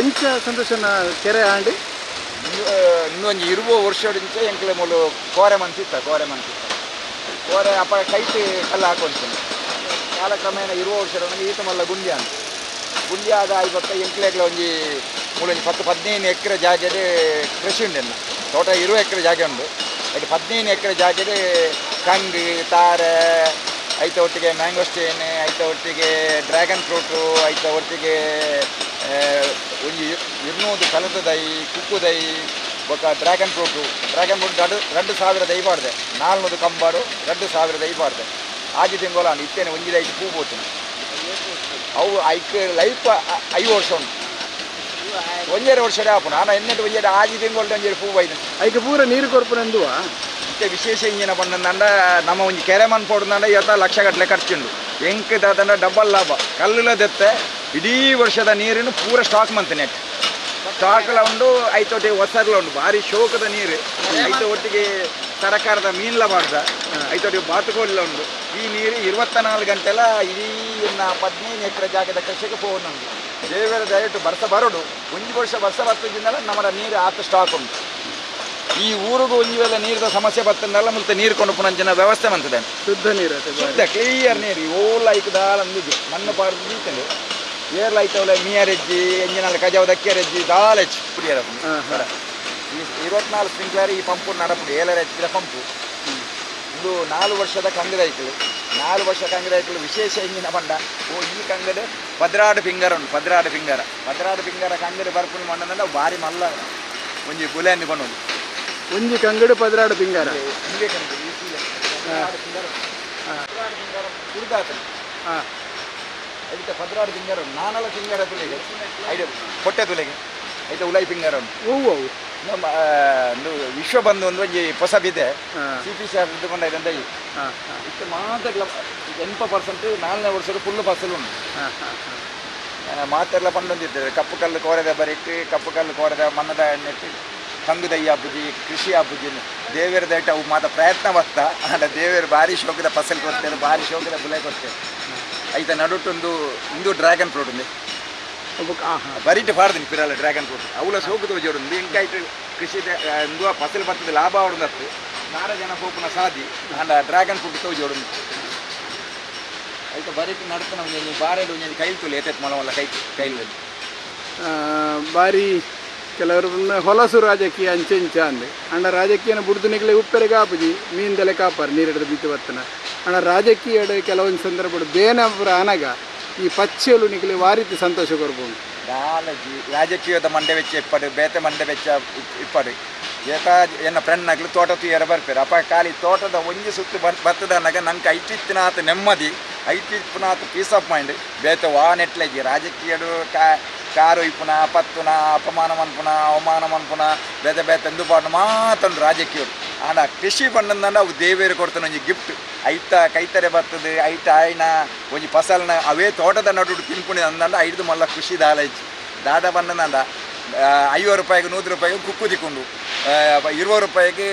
ಎಂಚ ಸಂತೋಷನ ಕೆರೆ ಆಂಡಿ ಇನ್ನೊಂದು ಇರುವ ವರ್ಷದಿಂದ ಎಂಕ್ಲೆ ಮೂಲು ಕೋರೆ ಮನ್ಸಿತ್ತ ಕೋರೆ ಮನ್ಸಿತ್ತ. ಕೋರೆ ಅಪ್ಪ ಕೈಟ್ ಕಲ್ಲ ಹಾಕೊಂತೀನಿ ಕಾಲಕ್ರಮೇಣ ಇರುವ ವರ್ಷ ಈತ ಮಲ್ಲ ಗುಂಡಿ ಅಂತ ಗುಂಡಿ ಆದ ಇವತ್ತ ಎಂಕ್ಲೆಗ್ಲ ಒಂಜಿ ಮೂಲೊಂಜಿ ಪತ್ತು, ಪದಿನೈದು ಎಕರೆ ಜಾಗದೆ ಕೃಷಿ ಉಂಡೆ ತೋಟ ಇರುವ ಎಕರೆ ಜಾಗ ಉಂಡು. ಅದು ಪದಿನೈದು ಎಕರೆ ಜಾಗದೆ ಕಂಗಿ ತಾರೆ, ಐತ ಒಟ್ಟಿಗೆ ಮ್ಯಾಂಗೋಸ್ಟೇನ್ ಐತ ಒಟ್ಟಿಗೆ ಡ್ರ್ಯಾಗನ್ ಫ್ರೂಟು, ಐತ ಒಟ್ಟಿಗೆ ಒಂಜಿ ಇರ್ನೂದು ಕಲದ ದೈ ಕುಕ್ಕು ದೈ ಬೊಕ ಡ್ರ್ಯಾಗನ್ ಫ್ರೂಟು. ಡ್ರ್ಯಾಗನ್ ಫ್ರೂಟ್ ಎರಡು ರೆಂಡು ಸಾವಿರ ದೈ ಪಾಡ್ದೆ ನಾಲ್ನೂರು ಕಂಬಾಡು ರೆಂಡು ಸಾವಿರ ದೈ ಪಾಡ್ದೆ ಆಜಿ ತಿಂಗೋಲ ಇತ್ತೇನೆ ಒಂಜಿ ದೈ ಪೂ ಬೋತೀನಿ ಅವು ಐಕ್ ಲೈಫ್ ಐ ವರ್ಷ ಉಂಟು. ಒಂದೆರಡು ವರ್ಷ ಆಪು ನಾನು ಎನ್ನೆಟ್ಟು ಒಂದೆರಡು ಆಜಿ ತಿಂಗಳ ಒಂದೆರಡು ಪೂ ಬೈದ. ಐಕೆ ಪೂರ ನೀರು ಕೊರ್ಪುನೆಂದುವ ಮತ್ತೆ ವಿಶೇಷ ಇಂಜಿನ ಬಂದಂದ ನಮ್ಮ ಒಂಜಿ ಕೆರೆ ಮನ್ ಪೋಡ್ದಂಡ ಇವತ್ತ ಲಕ್ಷ ಗಟ್ಟಲೆ ಖರ್ಚುಂಡು. ಎಂಕ್ ದಾದಂಡ ಡಬಲ್ ಲಾಭ. ಕಲ್ಲುಲ ದೆತ್ತೆ ಇಡೀ ವರ್ಷದ ನೀರಿನ ಪೂರ ಸ್ಟಾಕ್ ಮಂತ್ ನೆಟ್ ಸ್ಟಾಕ್ಲ ಉಂಡು ಐತೊಟ್ಟಿಗೆ ಹೊಸರ್ಲ ಉಂಡು ಭಾರಿ ಶೋಕದ ನೀರು. ಐತ ಒಟ್ಟಿಗೆ ಸರಕಾರದ ಮೀನ್ಲ ಮಾಡ್ದ ಐತೊಟ್ಟಿಗೆ ಬಾತುಕೋಳಿಲ್ಲ ಉಂಡು ಈ ನೀರು ಇರುವತ್ತ ನಾಲ್ಕು ಗಂಟೆಲ ಇಡೀ ಇನ್ನ ಹದಿನೈದು ಎಕರೆ ಜಾಗದ ಕೃಷಿಗೆ ಫೋನ್ ಉಂಟು ದೇವರ ದಯವಿಟ್ಟು ಬರ್ಸ ಬರೋಡು. ಒಂದು ವರ್ಷ ಬರ್ಸ ಬರ್ತದಿಂದಲ ನಮ್ಮ ನೀರು ಆತ ಸ್ಟಾಕ್ ಉಂಟು. ಈ ಊರಿಗೂ ಒಂದು ವೇಳೆ ನೀರಿನ ಸಮಸ್ಯೆ ಬರ್ತಂದಲ್ಲ ಮತ್ತೆ ನೀರು ಕೊಂಡು ಜನ ವ್ಯವಸ್ಥೆ ಮಂತದೆ. ಶುದ್ಧ ನೀರು. ಶುದ್ಧ ಕ್ಲಿಯರ್ ನೀರು. ಓಲ್ ಐಕ್ ದಾಳ ಅಂದಿದ್ದು. ಮಣ್ಣು ಪಾರ್ದು ಏರ್ಲ ಐತವಲ್ಲ ಮೀಯರೆಜ್ಜಿ ಎಂಜಿನಲ್ಲಿ ಕಜಾವ ದಕ್ಕಿಯರೆಜ್ಜಿ ದಾಲ ಹೆಚ್ಚು ಕುಡಿಯರ ಹಾ, ಹಾ. ಈ ಇರುವತ್ನಾಲ್ಕು ಸ್ಪ್ರಿಂಕ್ಲರ್ ಈ ಪಂಪು ನಡಪುಡಿ ಏಲರ ಹೆಚ್ಚಿದ ಪಂಪು. ಇದು ನಾಲ್ಕು ವರ್ಷದ ಕಂಗದೈಕಲು ನಾಲ್ಕು ವರ್ಷ ಕಂಗದೈಕಲು ವಿಶೇಷ ಎಂಜಿನ ಬಂಡ. ಓ ಈ ಕಂಗಡ ಪದ್ರಾಡು ಫಿಂಗರ್ ಉಂಟು ಪದ್ರಾಡು ಫಿಂಗರ. ಪದ್ರಾಡು ಫಿಂಗರ ಕಂಗಡ ಬರ್ಪುಣಿ ಮಣ್ಣಂದ್ರೆ ಭಾರಿ ಮಲ್ಲ. ಒಂಜಿ ಬುಲೆಯನ್ನು ಬಂದು ಒಂಜಿ ಕಂಗಡು ಪದ್ರಾಡು ಫಿಂಗರ. ಹಿಂಗೆ ಕಂಗಡು. ಕುಡ್ದಾತನು. ಹಾ. ಅದಕ್ಕೆ ಪದ್ರಾಡು ಫಿಂಗರ್ ನಾನಲ್ಲ ಫಿಂಗರ್ ತುಲೆಗೆ. ಐದು ಹೊಟ್ಟೆ ತುಲೆಗೆ. ಐತೆ ಉಲೈ ಫಿಂಗರ್ ಹೂವು ನಮ್ಮ ಒಂದು ವಿಶ್ವ ಬಂದು ಒಂದು ಒಂಜಿ ಹೊಸ ಬಿದ್ದೆ ಸಿ ಪಿ ಸಿ ಆರ್ ಇದ್ದುಕೊಂಡು ಹಾ ಇಷ್ಟು ಮಾತ್ರ ಎಂಪ ಪರ್ಸೆಂಟ್ ನಾಲ್ನೇ ವರ್ಷದ ಫುಲ್ ಫಸಲು ಉಂಟು. ಮಾತೆಲ್ಲ ಪಂಡೊಂದಿದ್ದೇವೆ ಕಪ್ಪು ಕಲ್ಲು ಕೋರೆದ ಬರಿಟ್ಟು ಕಪ್ಪು ಕಲ್ಲು ಕೋರೆದ ಮಣ್ಣದ ಎಣ್ಣೆಟ್ಟು ಕಂಗು ದೈ ಹಬ್ಬುಜಿ ಕೃಷಿ ಬುಜಿ ದೇವರ ದೈಟ ಅವು ಮಾತ ಪ್ರಯತ್ನ ಬರ್ತಾ ಅಲ್ಲ ದೇವರು ಭಾರಿ ಶೋಕದ ಫಸಲು ಕೊಡ್ತೇನೆ ಭಾರಿ ಶೋಕದ ಬುಲೆ ಕೊಡ್ತೇವೆ ಐತ ನಡುಟೊಂದು ಇಂದು ಡ್ರ್ಯಾಗನ್ ಫ್ರೂಟ್ ಉಂದೆ ಬರಿಟ್ ಪಾಡ್ದಿನಿ ಪಿರಾಲ ಡ್ರ್ಯಾಗನ್ ಫ್ರೂಟ್ ಅವಳ ಸೋಕು ತೋಜೋಡು ಇಂಕಾಯ್ತು ಕೃಷಿ ಇಂದು ಫಸಲು ಬರ್ತದೆ ಲಾಭ ಆವಡದತ್ತು ನಾರ ಜನ ಪೋಪುನ ಸಾದಿ ಅಂಡ ಡ್ರ್ಯಾಗನ್ ಫ್ರೂಟ್ ತೋಜೋಡು ಐತ ಬರಿಟ್ ನಡ್ತಾನ ಒಂಜಿ ಬಾರೆಡು ಒಂಜಿ ಕೈಲ್ ತುಲಿ ಎತ್ತೆತ್ ಮಲವಲ್ಲ ಕೈ ಕೈಲಲ್ಲಿ. ಆ, ಬಾರಿ ಕೆಲವರು ಹೊಲಸು ರಾಜಕೀಯ ಅಂಚೆ ಇಂಚ ಅಂದೆ. ಅಂಡ ರಾಜಕೀಯನ ಬುಡ್ದು ನಿಗ್ಲೆ ಉಪ್ಪೆರೆ ಕಾಪುಜಿ ಮೀನ್ದಲೆ ಕಾಪಾರ ನೀರಿಡದ ಬಿತ್ತು ಬತ್ತನ. ಅಣ್ಣ ರಾಜಕೀಯದ ಕೆಲವೊಂದು ಸಂದರ್ಭಗಳು ಬೇನಬ್ರ ಅನಗ ಈ ಪಚ್ಚಲು ನಿಗಲಿ ವಾರೀತಿ ಸಂತೋಷ ಕೊರ್ಬೋದು ನಾಲಜಿ ರಾಜಕೀಯದ ಮಂಡೆ ವೆಚ್ಚ ಇಪ್ಪಡು ಬೇತೆ ಮಂಡೆ ವೆಚ್ಚ ಇಪ್- ಇಪ್ಪಡು ಏತ ಎನ್ನ ಫ್ರೆಂಡ್ ನಗ್ಲು ತೋಟ ತುಯ್ಯರ ಬರ್ಪೇರು ಅಪ್ಪ, ಖಾಲಿ ತೋಟದ ಒಂಜಿ ಸುತ್ತು ಬರ್ ಬರ್ತದನ್ನಾಗ ನಂಗೆ ಐಟಿತ್ತಿನಾತ್ ನೆಮ್ಮದಿ ಐಟಿಪ್ಪುನಾತ್ ಪೀಸ್ ಆಫ್ ಮೈಂಡ್ ಬೇತೆ ವಾ ನೆಟ್ಲೆಜಿ ರಾಜಕೀಯಡು ಕಾ, ಕಾರು ಇಪ್ಪುನ, ಪತ್ತುನ ಅಪಮಾನ ಮನ್ಪುನ ಅವಮಾನ ಮನ್ಪುನ ಬೇತೆ ಬೇತೆ ಎಂದು ಪಾಡು ಮಾತಂಡು ರಾಜಕೀಯರು. ಆಂಡ ಕೃಷಿ ಬಂದಂದ ಅವು ದೇವೇರು ಕೊಡ್ತಾನೆ ಒಂಜಿ ಗಿಫ್ಟ್ ಐತ ಕೈತರೆ ಬರ್ತದೆ ಐಟ ಆಯ್ನ ಒಂಜಿ ಫಸಲ್ನ, ಅವೇ ತೋಟದ ನಡು ತಿನ್ಕೊಂಡು ಅಂದಂಡ ಐದು ಮಲ್ಲ ಖುಷಿ ದಾಲೈಜಿ ದಾದ ಬಂದಂದ ಐವತ್ತು ರೂಪಾಯಿಗೆ ನೂರು ರೂಪಾಯಿಗೆ ಕುಕ್ಕು ತಿಕ್ಕೊಂಡು ಇರುವ ರೂಪಾಯಿಗೆ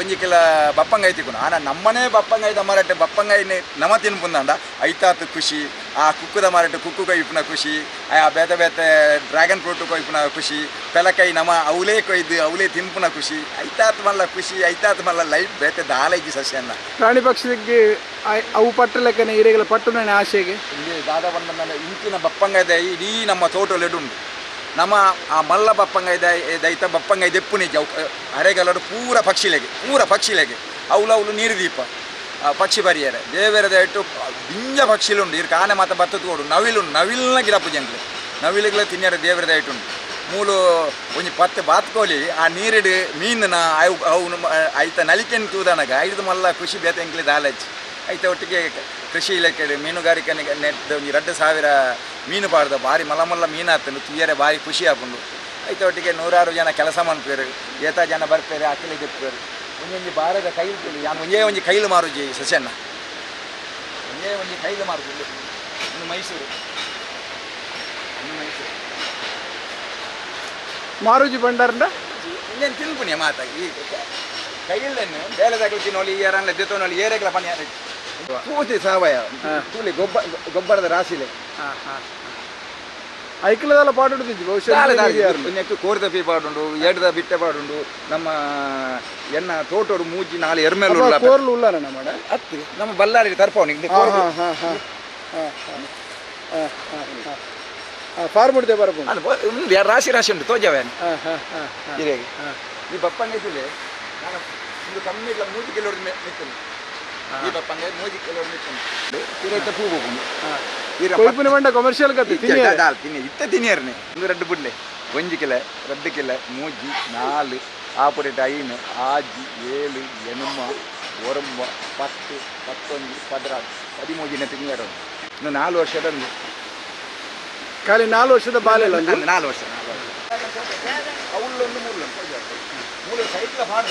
ಒಂಜಿ ಕಿಲ ಬಪ್ಪಂಗಾಯಿ ತಿಕ್ಕೊಂಡು ಆನ ನಮ್ಮನೆ ಬಪ್ಪಂಗಾಯ್ದ ಮಾರಾಟ ಬಪ್ಪಂಗಾಯಿನೇ ನಮ ತಿನ್ಪುಂದಂಡ ಐತಾತ್ ಖುಷಿ ಆ ಕುಕ್ಕುದ ಮಾರಾಟ ಕುಕ್ಕು ಇಪ್ಪನ ಖುಷಿ ಆ ಬೇತೆ ಬೇತೆ ಡ್ರ್ಯಾಗನ್ ಫ್ರೂಟ್ ಕೊಯ್ಪಿನ ಖುಷಿ ಪೆಲಕೈ ನಮ ಅವಲೇ ಕೊಯ್ದು ಅವಲೇ ತಿನ್ಪುನ ಖುಷಿ ಐತಾತ್ ಮಲ್ಲ ಖುಷಿ ಐತಾತ್ ಮಲ್ಲ ಲೈಫ್ ಬೇತೆ ದಾಲೈಜಿ ಸಸ್ಯನ್ನ ಪ್ರಾಣಿ ಪಕ್ಷಿಗೆ ಅವು ಪಟ್ಟ ಲೆಕ್ಕನೆ ಇರೆಗಳ ಪಟ್ಟು ನನ್ನ ಆಸೆಗೆ. ಇಲ್ಲಿ ದಾದ ಬಂದ ಇಂಚಿನ ಬಪ್ಪಂಗಾಯ್ದ ಇಡೀ ನಮ್ಮ ತೋಟಲ್ಲಿ ಉಂಟು ನಮ್ಮ ಆ ಮಲ್ಲ ಬಪ್ಪಂಗೈ ದೈತ ಬಪ್ಪಂಗೈ ದೆಪ್ಪು ನಿಜ ಅರೆಗಲಡು ಪೂರ ಪಕ್ಷಿಲೆಗೆ ಪೂರ ಪಕ್ಷಿಲೆಗೆ ಅವಳು ಅವಳು ನೀರು ದೀಪ ಆ, ಪಕ್ಷಿ ಬರಿಯರೆ ದೇವರ ದಯಟ್ಟು ಬಿಂಜ ಪಕ್ಷಿಲುಂಡು ಇರ್ ಕಾನೆ ಮಾತ ಬತ್ತದ ಕೊಡು ನವಿಲುಂಡು ನವಿಲ್ನ ಗಿಲಪ್ಪು ಜಂಕ್ಲೆ ನವಿಲುಗಳ ತಿನ್ನರೆ ದೇವರ ದಯಟುಂಡು ಮೂಲು, ಒಂಜಿ ಪತ್ತು ಬಾತ್ಕೋಲಿ ಆ ನೀರಿಡು, ಮೀನನ್ನ ಅವು ಅವು ಐತ ನಲಿಕೆನ್ ತೂದನಗ ಐದು ಮಲ್ಲ ಖುಷಿ ಬೇತೆ ಎಂಕ್ಲೆ ದಾಲಚ್ಚಿ ಐತ ಒಟ್ಟಿಗೆ ಕೃಷಿ ಇಲಾಖೆ ಮೀನುಗಾರಿಕೆ ನೆಟ್ ಒಂಜಿ ಎರಡು ಸಾವಿರ ಮೀನು ಪಾಡ್ದ ಭಾರಿ ಮಲ್ಲ ಮೀನು ಹಾಕ್ತೇನೆ ತುಯ್ಯರೆ ಭಾರಿ ಖುಷಿ ಹಾಕೊಂಡು ಐತ ಒಟ್ಟಿಗೆ ನೂರಾರು ಜನ ಕೆಲಸ ಮಾಡ್ತಾರೆ ಏತ ಜನ ಬರ್ತಾರೆ ಅಕ್ಕಲಿ ದಿಪ್ಪೇರು ಒಂದೊಂದು ಬಾರದ ಕೈಲು ಕೇಳಿ. ನಾನು ಒಂದೇ ಒಂದು ಕೈಲು ಮಾರುಜಿ ಸಸ್ಯನ್ನ ಒಂದೇ ಒಂದು ಕೈಲು ಮಾರು. ಇನ್ನು ಮೈಸೂರು. ಇನ್ನು ಮೈಸೂರು. ಮಾರುಜಿ ಭಂಡಾರಂಡ ಮಾತಾಗಿ ತಿನ್ಪುಣ್ಯ ಮಾತ ಈ ಕೈಯಲ್ಲೇನು ಬೇಲೆ ತಗಲು ತಿನ್ನೋಲಿ ನೋಡಿ ಏರೆಗ್ಲ ಪನಿ ಪೂರ್ತಿ ಸಾವಯವ. ಕೂಲಿ ಗೊಬ್ಬರ ಗೊಬ್ಬರದ ರಾಶಿಲೆ. ಐಕ್ಲದಲ್ಲ ಪಾಡುಂಡು ಬಹುಶಃ? ಪಾಡು ಪಾಡುಂಡು ಎಡ್ದ ಬಿಟ್ಟೆ ಪಾಡುಂಡು ನಮ್ಮ ಎನ್ನ ತೋಟೋಡು ಮೂಜಿ ನಾಳೆ ಎರ್ಮೆಲ್ ಕೋರ್ಲು ಉಲ್ಲನ ನಮ್ಮ ಅತ್ತು ನಮ್ಮ ಬಲ್ಲಾರಿ ತರ್ಪವನಿಗೆ ಫಾರ್ಮುಡ್ದೆ ಬರ್ಬೋದು ರಾಶಿ ರಾಶಿ ಉಂಟು ತೋಜವೆ ಹಿರಿಯಾಗಿ ಈ ಬಪ್ಪನೇ ನಾನು ಇದು ಕಮ್ಮಿ ಇಲ್ಲ ಮೂರು ಕಿಲೋ ನಿಂತೀನಿ ಈ ಬಪ್ಪಂಗೆ ಮೂಜಿ ಕಿಲೋಡ್ ನಿಂತೀನಿ ಇರೈತೆ ಪೂ ಹೋಗುಂಡು ಕೊಯ್ಪುನ ಬಂಡ ಕಮರ್ಷಿಯಲ್ ಕತೆ ತಿನ್ನಿ ದಾಲ್ ತಿನ್ನಿ ಇತ್ತ ತಿನ್ನಿಯರ್ನೆ. ಒಂದು ರೆಡ್ ಬುಡ್ಲೆ ಒಂಜಿ ಕಿಲ ರೆಡ್ ಕಿಲ ಮೂಜಿ ನಾಲು ಆಪುರೇಟ್ ಐನು ಆಜಿ ಏಳು ಎನುಮ ಒರಂಬ ಪತ್ತು ಪತ್ತೊಂದು ಪದ್ರಾರು ಹದಿಮೂಜಿನ ತಿಂಗಳು. ಇನ್ನು ನಾಲ್ಕು ವರ್ಷದ ಒಂದು ಖಾಲಿ ನಾಲ್ಕು ವರ್ಷದ ಬಾಲ್ಯ ಒಂದು? ನಾಲ್ಕು ನಾಲ್ಕು ವರ್ಷ. ನಾಲ್ಕು ವರ್ಷ ಅವಳೊಂದು ಮೂರು ಮೂರು ಸೈಟ್ಲ ಮಾಡ್ದ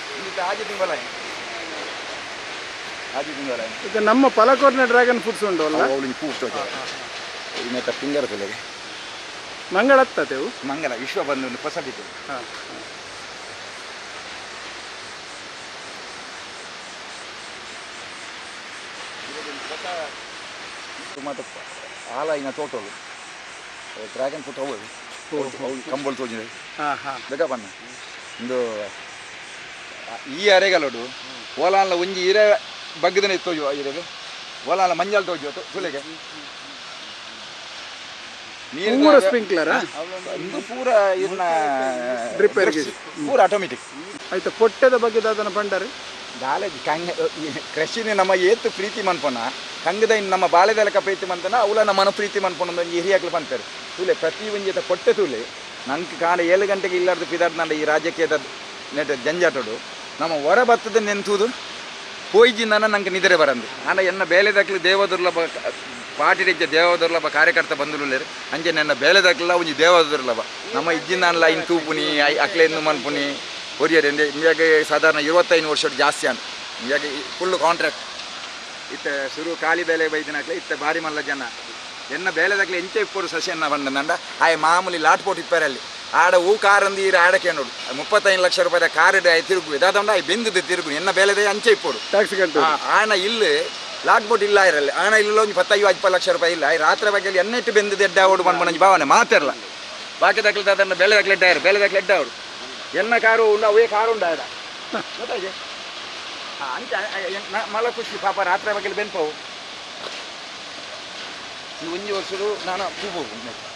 kita haji tinggal lain. ಈಗ ನಮ್ಮ ಪಲಕೋಟ್ನ ಡ್ರ್ಯಾಗನ್ ಫ್ರೂಟ್ಸ್ ಉಂಟು ಅಲ್ಲ? ಅವಳಿಗೆ ಪೂರ್ತಿ ಫಿಂಗರ್ ಫಿಲಗೆ ಮಂಗಳ ಹತ್ತತೆವು ಮಂಗಳ ವಿಶ್ವ ಬಂಧು ಪ್ರಸವಿತು ಹಾಂ ಮತ್ತು ಹಾಲಾಯಿನ ತೋಟಲು ಡ್ರ್ಯಾಗನ್ ಫ್ರೂಟ್ ಅವು. ಕಂಬಳು ತೋಜಿದೆ ಹಾಂ ಹಾಂ. ಬೇಗ ಬನ್ನ ಒಂದು ಈ ಅರೆಗಲೋಡು ಓಲಾನ್ಲ ಒಂಜಿ ಇರೆ ಬಗ್ಗದನೆ ತೋಜು ಇರೆಗೆ ಓಲಾನ್ಲ ಮಂಜಾಲ್ ತೋಜು ಸುಲೆಗೆ ಪೂರ ಸ್ಪ್ರಿಂಕ್ಲರ್? ಇದು ಪೂರ ಇನ್ನ ಡ್ರಿಪ್. ಪೂರ ಆಟೋಮೆಟಿಕ್ ಆಯ್ತು ಪೊಟ್ಟೆದ ಬಗ್ಗೆ ದಾದನ ಪಂಡರಿ ದಾಲೆ ಕಂಗ ಕೃಷಿನೇ ನಮ್ಮ ಏತು ಪ್ರೀತಿ ಮನ್ಪೋಣ ಕಂಗದ ಇನ್ನು ನಮ್ಮ ಬಾಳೆದಲಕ ಪ್ರೀತಿ ಮಂತನ ಅವಲ ನಮ್ಮ ಮನ ಪ್ರೀತಿ ಮನ್ಪೋಣ ಒಂದು ಹಿರಿಯಾಕ್ಲು ಬಂತಾರೆ. ತೂಲೆ ಪ್ರತಿ ಒಂಜಿತ ಕೊಟ್ಟೆ ತೂಲೆ. ನಂಗೆ ಕಾಣ ಏಳು ಗಂಟೆಗೆ ಇಲ್ಲಾರ್ದು ನಂಡ ಈ ರಾಜಕೀಯದ ನೆಟ ಜಂಜಾಟಡು. ನಮ್ಮ ಹೊರ ಬತ್ತದ ನೆಂತುದು ನನ್ನ ನಂಗೆ ನಿದ್ರೆ ಬರಂದು. ಆಂಡ ಎನ್ನ ಬೇಲೆದಕ್ಲು ರೆಜ್ಜ ದೇವ ದುರ್ಲಭ ಕಾರ್ಯಕರ್ತ ಬಂದುಲೇರು ಅಂಜೆ ನನ್ನ ಬೇಲೆದಕ್ಲ ಒಂಜಿ ದೇವದುರ್ಲಭ. ನಮ್ಮ ಇಜ್ಜಿಂದಲ್ಲ ಇನ್ ತೂಪುನಿ, ಐ ಅಕ್ಲೆ ಇನ್ನು ಮನ್ಪುನಿ ಹೊರಿಯರ್ ಎಂದೆ ಇಂಡಿಯಾಗೆ ಸಾಧಾರಣ ಇರುವತ್ತೈದು ವರ್ಷ ಜಾಸ್ತಿ ಅಂತ ಇಂಡಿಯಾಗೆ ಫುಲ್ ಕಾಂಟ್ರಾಕ್ಟ್ ಇತ್ತ ಶುರು ಖಾಲಿ ಬೇಲೆ ಬೈದಿನಾಕ್ಲೆ ಇತ್ತ ಭಾರಿ ಮಲ್ಲ ಜನ ಎನ್ನ ಬೇಲೆದಾಗ್ಲೆ ಎಂಚೆ ಇಪ್ಪರು ಸಸ್ಯನ್ನ ಬಂದಂಡ ಆಯ್ ಮಾಮೂಲಿ ಲಾಟ್ ಪೋಟ್ ಇಪ್ಪರಲ್ಲಿ ಆಡ ಹೂ ಕಾರ್ ಅಂದು ಈ ಆಡಕ್ಕೆ ನೋಡು. ಮುಪ್ಪತ್ತೈದು ಲಕ್ಷ ರೂಪಾಯಿ ಕಾರ್ ತಿರುಗು. ಇದಾದ ಐ ಬೆಂದ ತಿರುಗು. ಎನ್ನ ಬೆಲೆದೇ ಅಂಚೆ ಇಪ್ಪುಡು. ಆನ ಇಲ್ಲಿ ಲಾಕ್ ಬೋಟ್ ಇಲ್ಲ ಇರಲಿ ಆನ ಇಲ್ಲ ಒಂದು ಇಪ್ಪತ್ತೈದು ಅಜ್ಪ ಲಕ್ಷ ರೂಪಾಯಿ ಇಲ್ಲ. ಈ ರಾತ್ರಿ ಬಗ್ಗೆ ಎನ್ನಿಟ್ಟು ಬೆಂದು ದೆಡ್ಡ ಓಡು ಬಂದು ಬಂದು ಭಾವನೆ ಮಾತಿರಲ್ಲ ಬಾಕಿ ದಾಖಲೆ ಅದನ್ನು ಬೆಲೆ ದಾಖಲೆ ಡ್ಯಾರ ಬೆಲೆ ದಾಖಲೆ ಅವರು. ಎನ್ನ ಕಾರು ಉಂಡು ಅವೇ ಕಾರು ಉಂಡ ಅಂತ ಮಲ ಖುಷಿ. ಪಾಪ ರಾತ್ರಿ ಬಗ್ಗೆ ಬೆನ್ಪವು. ಒಂದು ವರ್ಷದು ನಾನು ಹೂ ಹೋಗ್ಬೇಕು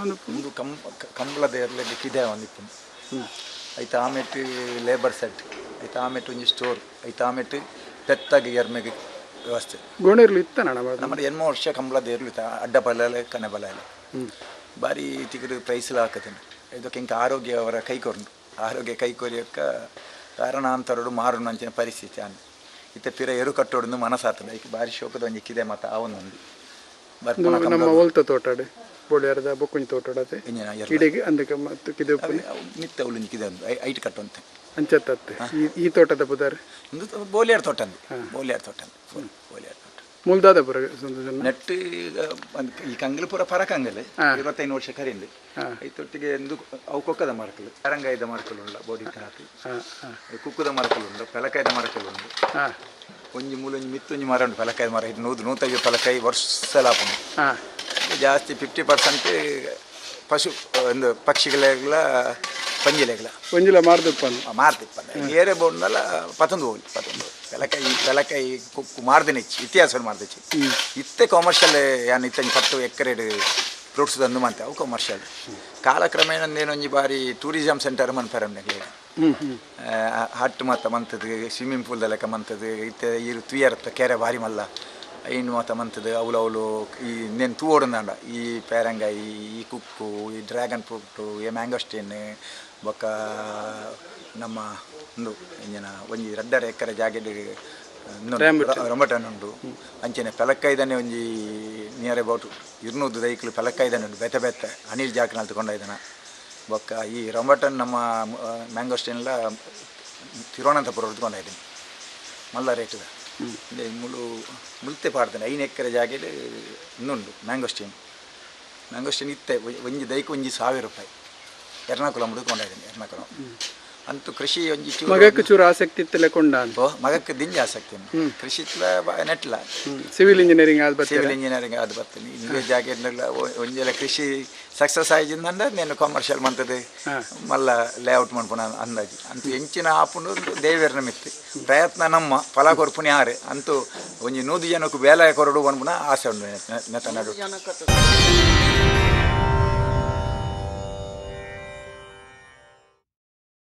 ಒಂದು ಕಂ ಕಂಬಳದ ಇರಲಿಕ್ಕೆ ಇದೆ ಒಂದಿಪ್ಪು ಆಯ್ತು ಆಮೆಟ್ ಲೇಬರ್ ಸೆಟ್ ಐತ ಆಮೆಟ್ ಒಂಜಿ ಸ್ಟೋರ್ ಐತ ಆಮೆಟ್ ಪೆತ್ತಾಗಿ ಎರ್ಮೆಗೆ ವ್ಯವಸ್ಥೆ. ಗೋಣಿರ್ಲು ಬಾರ್ದು ನಮ್ಮ ಎನ್ಮೋ ವರ್ಷ ಕಂಬಳದ ಇರ್ಲಿ ಅಡ್ಡ ಬಲಾಲೆ ಕನೆ ಬಲಾಲೆ. ಬಾರಿ ತಿಗರು ಪ್ರೈಸ್ಲ ಹಾಕತೇನೆ. ಇದಕ್ಕೆ ಇಂಕ ಆರೋಗ್ಯ ಅವರ ಕೈಕೊರ್ನು ಆರೋಗ್ಯ ಕೈಕೊರಿಯಕ್ಕ ಕಾರಣಾಂತರಡು ಮಾರು ನಂಚಿನ ಪರಿಸ್ಥಿತಿ ಅನ್ನ ಇತ್ತ ಪಿರ ಎರು ಕಟ್ಟೋಡು ಮನಸ್ಸಾತದ. ಈಗ ಬಾರಿ ಶೋಕದ ಒಂಜಿ ಕಿದೆ ಮತ ಅವನೊಂದು ಬರ್ಪುನ ನಮ್ಮ ಕಂಬಳ ತೋಟಾಡು ಬೋಳ್ಯಾರದ ಬೊಕ್ಕುಂಜಿ ತೋಟಾಡತೆ. ಇಡೆಗೆ ಅಂದಕ್ಕೆ ಮತ್ತು ಕಿದೆ ಉಪ್ಪು ಅವು- ಅವು ನಿತ್ತ ಅವಳು ಕಿದೆ ಒಂದು ಐ- ಐಟ್ ಕಟ್ಟುವಂತೆ ಅಂಚತ್ತತ್ತೆ. ಈ ತೋಟದ ಬುದಾರೆ ಒಂದು ಬೋಲಿಯಾರ್ ತೋಟ ಅಂದು ಬೋಲಿಯಾರ್ ತೋಟ ಅಂದು ಬೋಲಿಯಾರ್ ತೋಟ. ಮುಲ್ದಾದ ಪುರ ಒಂದು ನೆಟ್ ಈ ಕಂಗಲ್ ಪೂರ ಪರಕಂಗಲ್. ಹಾ. ಇರುವತ್ತೈದು ವರ್ಷ ಕರಿಂದು. ಹಾ. ಐತೊಟ್ಟಿಗೆ ಎಂದು ಅವು ಕೊಕ್ಕದ ಮರಕಲು ಅರಂಗಾಯದ ಮರಕಲು ಉಂಡ ಬೋಡಿ ಹಾಂ ಕುಕ್ಕುದ ಮರಕಲು ಉಂಡು ಪೆಲಕಾಯದ ಮರಕಲು ಉಂಡು ಒಂಜಿ ಮೂಲೊಂಜಿ ಮಿತ್ತೊಂಜಿ ಮರ ಉಂಟು ಪೆಲಕಾಯದ ಮರ. ಇದು ನೂದು ನೂತೈದು ಪೆಲಕಾಯಿ ವರ್ಷ ಲಾಭ ಹಾಂ. ಜಾಸ್ತಿ ಫಿಫ್ಟಿ ಪರ್ಸೆಂಟ್ ಪಶು ಒಂದು ಪಕ್ಷಿಗಳೆಲ್ಲ ಪಂಜಿಲೆಗಳ ಪಂಜಿಲ ಮಾರ್ದಪ್ಪನು ಮಾರ್ತಿಪ್ಪ ಏರೆ ಬೋಡ್ನಲ್ಲ ಪತಂದು ಹೋಗ್ಲಿ ಪತಂದು ಬೆಲಕೈ ಬೆಲಕೈ ಕುಕ್ಕು ಮಾರ್ದಿನ ಇತಿಹಾಸ ಮಾರ್ದಿಚ್ಚಿ ಇತ್ತೆ ಕಾಮರ್ಷಿಯಲ್ ಯಾನ್ ಇತ್ತ ಪತ್ತು ಎಕರೆ ಫ್ರೂಟ್ಸ್ ತಂದು ಮಂತೆ ಅವು ಕಮರ್ಷಿಯಲ್ ಕಾಲಕ್ರಮೇಣ ಒಂಜಿ ಬಾರಿ ಟೂರಿಸಂ ಸೆಂಟರ್ ಮನ್ ಫೆರಮ್ ಹಟ್ ಮತ್ತ ಮಂತದ್ದು ಸ್ವಿಮ್ಮಿಂಗ್ ಪೂಲ್ ಲೆಕ್ಕ ಮಂತದ್ದು ಇತ್ತೆ ಇರು ತುಯರ್ತ ಕೆರೆ ಬಾರಿ ಮಲ್ಲ. ಐನು ಮಾತ ಮಂತದು ಅವಳು ಅವಳು ಈ ನೆನ್ ತೂ ಓಡಂದಾಂಡ ಈ ಪೇರಂಗಾಯಿ ಈ ಕುಕ್ಕು ಈ ಡ್ರ್ಯಾಗನ್ ಫ್ರೂಟು ಈ ಮ್ಯಾಂಗೋಸ್ಟೇನ್ ಬೊಕ್ಕ ನಮ್ಮ ಒಂದು ಇಂಜಿನ ಒಂಜಿ ರಡ್ಡರ ಎಕರೆ ಜಾಗೆಡ್ ರಂಬಟನ್ ಉಂಡು. ಅಂಚನೆ ಪೆಲಕ್ಕೈದನೆ ಒಂಜಿ ನಿಯರ್ ಅಬೌಟ್ ಇರ್ನೂದು ದೈಕ್ಲು ಪೆಲಕ್ಕೈದನೆ ಉಂಡು. ಬೆತ್ತ ಬೆತ್ತ ಅನಿಲ್ ಜಾಕ್ನಲ್ಲಿ ತಗೊಂಡಾಯ್ದನ. ಬೊಕ್ಕ ಈ ರಂಬಟನ್ ನಮ್ಮ ಮ್ಯಾಂಗೋಸ್ಟೇನ್ಲ ತಿರುವನಂತಪುರ ತಗೊಂಡಿದ್ದೀನಿ ಮಲ್ಲ ರೇಟ್ ಇದೆ. ಮುಳು ಮುಲ್ತೆ ಪಾಡ್ತೇನೆ ಐನು ಎಕರೆ ಜಾಗೆಯಲ್ಲಿ ಇನ್ನೊಂದು ಮ್ಯಾಂಗೋಸ್ಟೀನ್ ಮ್ಯಾಂಗೋಸ್ಟೀನ್ ಇತ್ತೆ ಒಂಜಿ ದೈಕ್ ಒಂಜಿ ಸಾವಿರ ರೂಪಾಯಿ. ಎರ್ನಾಕುಲಂ ಹುಡುಕೊಂಡಿದ್ದೀನಿ ಎರ್ನಾಕುಲಂ. ಅಂತೂ ಕೃಷಿ ಒಂಜಿ ಚೂರು ಮಗಕ್ಕೆ ಚೂರು ಆಸಕ್ತಿ ಇತ್ತಲೆ ಕೊಂಡ ಅಂತ? ಓ ಮಗಕ್ಕೆ ದಿಂಜ ಆಸಕ್ತಿ ಕೃಷಿ ನೆಟ್ಲ. ಸಿವಿಲ್ ಇಂಜಿನಿಯರಿಂಗ್ ಆದ ಸಿವಿಲ್ ಇಂಜಿನಿಯರಿಂಗ್ ಆದ ಬರ್ತೀನಿ. ಇಂದೇ ಜಾಗ ಒಂಜೆಲ್ಲ ಕೃಷಿ ಸಕ್ಸಸ್ ಆಯ್ಜಿಂದ ನೀನು ಕಮರ್ಷಿಯಲ್ ಮಂತದೆ. ಮಲ್ಲ ಲೇಔಟ್ ಮಾಡ್ಪುನ ಅಂದಾಜಿ. ಅಂತೂ ಎಂಚಿನ ಹಾಪುಂಡು ದೇವೇರ ನಮಿತ್ತು. ಪ್ರಯತ್ನ ನಮ್ಮ ಫಲ ಕೊರ್ಪುನಿ ಆರೆ ಅಂತೂ ಒಂಜಿ ನೂದು ಜನಕ್ಕೂ ಬೇಲ ಕೊರಡು ಬಂದ್ಪುನ ಆಸೆ ಉಂಟು ನೆತ್ತ ನಡು